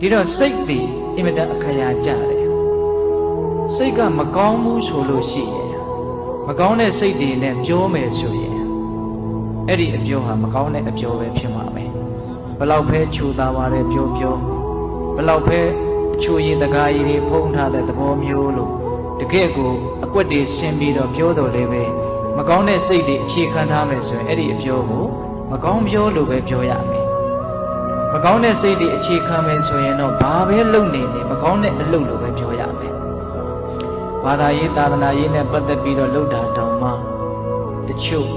ဒီတော့စိတ်သည်အင်မတန်အခရာကြတယ်စိတ်ကမကောင်းဘူးဆိုလို့ရှိရင်မကောင်းတဲ့စိတ်တွေနဲ့ပြောမယ်ဆိုရင်အဲ့ဒီအပြောဟာမကောင်းတဲ့အပြောပဲဖြစ်မှာပဲဘလောက်ပဲခြူသားပါတယ်ပြောပြောဘလောက်ပဲအချိုရည်တကားရည်တွေဖုံးထားတဲ့သဘောမျိုးလို့တကယ့်ကိုအကွက်တွေရှင်းပြီးတော့ပြောတော်လေးပဲမကောင်းတဲ့စိတ်တွေအခြေခံထားမယ်ဆိုရင်အဲ့ဒီအပြောကိုမကောင်းပြောလို့ပဲပြောရမယ်မ ကောင်းတဲ့စိတ်တွေအခြေခံမယ်ဆိုရင်တော့ဘာပဲလုပ်နေနေမကောင်းတဲ့အလုပ်လို့ပဲပြောရမယ်ဘာသာရေးသာသနာရေးနဲ့ပတ်သက်ပြီးတော့လုပ်တာတောင်မှတချို့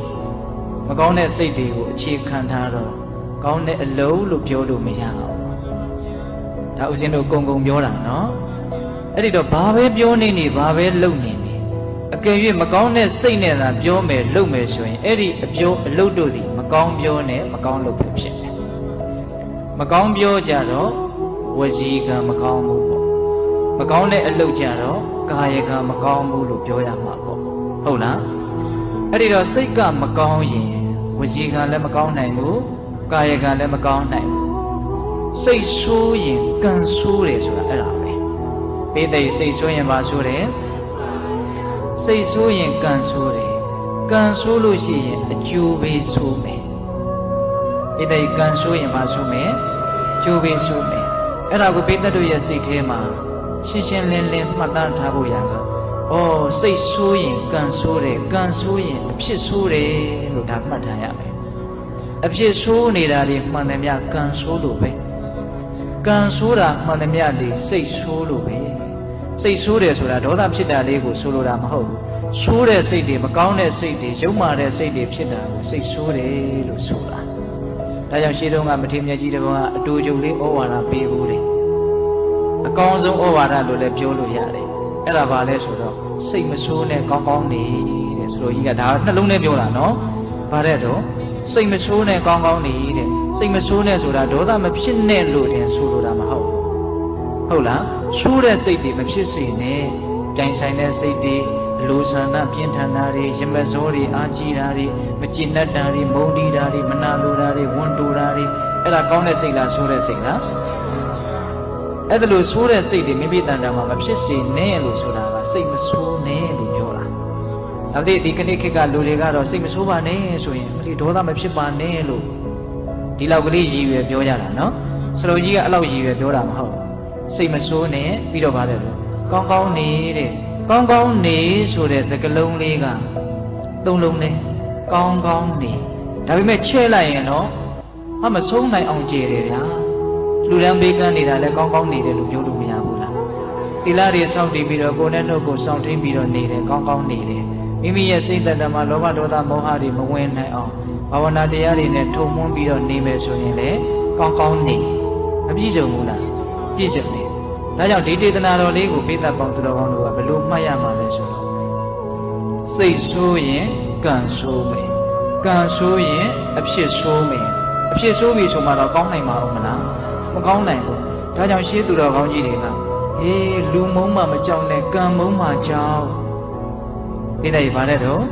မကောင်းတဲ့စိတ်တွေကိုအခြေခံထားတော့ကောင်းတဲ့အလုပ်လို့ပြောလို့မရအောင်ဒါဥစဉ်တို့ကုံကုံပြောတာနော်အဲ့ဒီတော့ဘာပဲပြောနေနေဘာပဲလုပ်နေနေအကယ်၍မကောင်းတဲ့စိတ်နဲ့သာပြောမယ်လုပ်မယ်ဆိုရင်အဲ့ဒီအပြောအလုပ်တို့သည်မကောင်းပြောနဲ့မကောင်းလုပ်ပဲဖြစ်တယ် မကောင်းပြောကြတော့ဝစီကံမကောင်းဘူးပေါ့မကောင်းတဲ့အလုပ်ကြတော့ကာယကံမကောင်းဘူးလို့ပြောရမှာပေါ့ဟုတ်လားအဲ့ဒီတော့စိတ်ကမကောင်းရင်ဝစီကံလည်းမကောင်းနိုင်ဘူးကာယကံလည်းမကောင်းနိုင်ဘူးစိတ်ဆိုးရင်ကံဆိုးတယ်ဆိုတာအဲ့ဒါပဲပိသိစိတ်ဆိုးရင်ပါဆိုတယ်စိတ်ဆိုးရင်ကံဆိုးတယ်ကံဆိုးလို့ရှိရင်အကျိုးပေးဆိုးမယ် ပိသိကံဆိုးရင်ပါဆိုးမယ်အကျိုးပေးဆိုးမယ်အဲ့ဒါကိုပိသက်တို့ရဲ့စိတ်ထဲမှာရှင်းရှင်းလင်းလင်းမှတ်သားထားဖို့ရကဩစိတ်ဆိုးရင်ကံဆိုးတယ်ကံဆိုးရင်အဖြစ်ဆိုးတယ်လို့ဒါမှတ်ထားရမယ်အဖြစ်ဆိုးနေတာလေမှန်တယ်မြကံဆိုးလို့ပဲကံဆိုးတာမှန်တယ်မြဒီစိတ်ဆိုးလို့ပဲစိတ်ဆိုးတယ်ဆိုတာဒေါသဖြစ်တာလေးကိုဆိုလိုတာမဟုတ်ဘူးဆိုးတဲ့စိတ်တွေမကောင်းတဲ့စိတ်တွေရုပ်မာတဲ့စိတ်တွေဖြစ်တာကိုစိတ်ဆိုးတယ်လို့ဆိုတာ ဒါကြောင့်ရှင်းတုန်းကမထေရမြတ်ကြီးတပန်းကအတူတူလေးဩဝါဒပေးဖို့တယ်အကောင်းဆုံးဩဝါဒလို့လည်းပြောလို့ရတယ်အဲ့ဒါဘာလဲဆိုတော့စိတ်မဆိုးနဲ့ကောင်းကောင်းနေတဲ့ဆိုလိုကြီးကဒါနှလုံးနဲ့ပြောတာနော်ဘာတဲ့တော့စိတ်မဆိုးနဲ့ကောင်းကောင်းနေတဲ့စိတ်မဆိုးနဲ့ဆိုတာဒေါသမဖြစ်နဲ့လို့တင်ဆိုလိုတာမဟုတ်ဘူးဟုတ်လားဆိုးတဲ့စိတ်တွေမဖြစ်စေနဲ့ကြိုင်ဆိုင်တဲ့စိတ်တွေလူဆန္ဒပြင်းထန်တာတွေရမဇောတွေအာကြီးတာတွေမကျင်တတ်တာတွေမုန်းတီးတာတွေမနာလိုတာတွေဝန်တိုတာတွေ အဲ့ဒါကောင်းတဲ့စိတ်လားဆိုးတဲ့စိတ်လားအဲ့ဒါလို့ဆိုးတဲ့စိတ်တွေမိမိတန်တာမှာမဖြစ်စေနဲ့လို့ဆိုတာကစိတ်မဆိုးနဲ့လို့ပြောတာဒါပေမဲ့ဒီကနေ့ခေတ်ကလူတွေကတော့စိတ်မဆိုးပါနဲ့ဆိုရင်မလီဒေါသမဖြစ်ပါနဲ့လို့ဒီလောက်ကလေးရည်ရွယ်ပြောကြတာနော်စလိုကြီးကအဲ့လောက်ရည်ရွယ်ပြောတာမဟုတ်ဘူးစိတ်မဆိုးနဲ့ပြီးတော့ပါတယ်လို့ကောင်းကောင်းနေတဲ့ကောင်းကောင်းနေဆိုတဲ့သကလုံးလေးကသုံးလုံးနဲ့ကောင်းကောင်းနေဒါပေမဲ့ချဲ့လိုက်ရင်တော့ မမဆုံးနိုင်အောင်ကြည်တယ်ဗျာလူရန်ဘေးကန်းနေတာလည်းကောင်းကောင်းနေတယ်လို့ပြောလို့မရဘူးလားတိလာတွေစောင့်တည်ပြီးတော့ကိုယ်နဲ့နှုတ်ကိုစောင့်ထင်းပြီးတော့နေတယ်ကောင်းကောင်းနေတယ်မိမိရဲ့စိတ်သက်တမှာလောဘဒေါသမောဟတွေမဝင်နိုင်အောင်ဘာဝနာတရားတွေနဲ့ထုံမွန်းပြီးတော့နေမယ်ဆိုရင်လည်းကောင်းကောင်းနေမပြည့်စုံဘူးလားပြည့်စုံတယ်ဒါကြောင့်ဒီတေသနာတော်လေးကိုပိဿပေါင်းသူတော်ကောင်းတို့ကဘယ်လိုမှတ်ရမှာလဲဆိုတော့စိတ်ဆိုးရင်ကံဆိုးမယ်ကံဆိုးရင်အဖြစ်ဆိုးမယ် အဖြစ်ဆိုးပြီဆိုမှတော့ကောင်းနိုင်မှာမလားမကောင်းနိုင်ဘူးဒါကြောင့်ရှေးသူတော်ကောင်းကြီးတွေကအေးလူမုံမှမကြောက်နဲ့ကံမုံမှကြောက်ဒီနေ့ဗါတဲ့တော့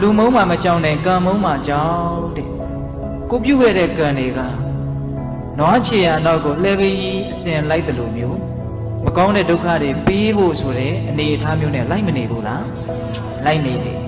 လူမုံမှမကြောက်နဲ့ကံမုံမှကြောက်တဲ့ကိုပြုတ်ခဲ့တဲ့ကံတွေကနွားချေရနောက်ကိုလှဲပကြီးအစင်လိုက်တယ်လို့မျိုးမကောင်းတဲ့ဒုက္ခတွေပေးဖို့ဆိုတဲ့အနေအထားမျိုးနဲ့လိုက်မနေဘူးလားလိုက်နေတယ်